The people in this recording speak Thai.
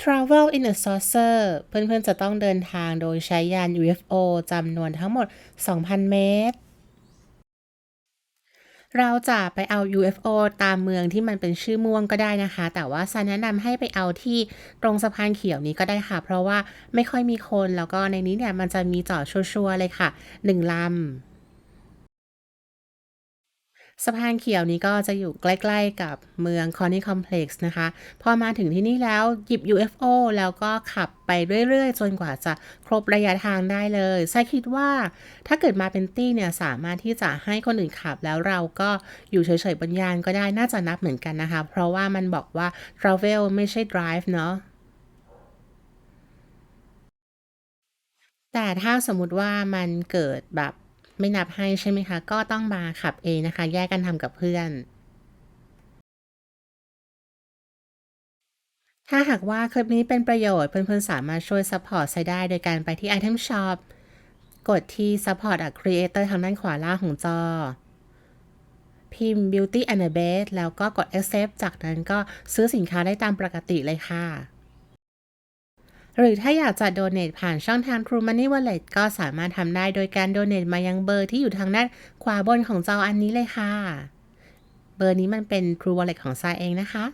Travel in a Saucer เพื่อนๆจะต้องเดินทางโดยใช้ยาน UFO จำนวนทั้งหมด 2,000 เมตร เราจะไปเอา UFO ตามเมืองที่มันเป็นชื่อม่วงก็ได้นะคะ แต่ว่าซันแนะนำให้ไปเอาที่ตรงสะพานเขียวนี้ก็ได้ค่ะ เพราะว่าไม่ค่อยมีคนแล้วก็ในนี้เนี่ยมันจะมีจอดชัวร์ๆเลยค่ะ 1ลำ สะพานเขียวนี้ก็จะอยู่ใกล้ ๆ กับเมือง Coney Complex นะคะ พอมาถึงที่นี่แล้วหยิบ UFO แล้วก็ขับไปเรื่อย ๆ จนกว่าจะครบระยะทางได้เลยไซคิดว่าถ้าเกิดมาเป็นตี้เนี่ย สามารถที่จะให้คนอื่นขับแล้วเราก็อยู่เฉย ๆ บนยานก็ได้น่าจะนับเหมือนกันนะคะ เพราะว่ามันบอกว่า travel ไม่ใช่ drive เนาะแต่ถ้าสมมุติว่ามันเกิดแบบ ไม่นับให้ใช่ไหมคะ ก็ต้องมาขับเองนะคะ แยกกันทำกับเพื่อน ถ้าหากว่าคลิปนี้เป็นประโยชน์เพื่อนๆสามารถช่วยซัพพอร์ตไซได้โดยการไปที่ Item Shop กดที่ Support a Creator ทางด้านขวาล่างของจอ พิมพ์ Beauty and the Beast แล้วก็กด Accept จากนั้นก็ซื้อสินค้าได้ตามปกติเลยค่ะ หรือถ้าอยากจะโดเน a t ผ่านช่องทาง True Money Wallet ก็สามารถทำได้โดยการโดเน a t มายังเบอร์ที่อยู่ทางด้านขวาบนของจออันนี้เลยค่ะ เบอร์นี้มันเป็น True Wallet ของซายเองนะคะ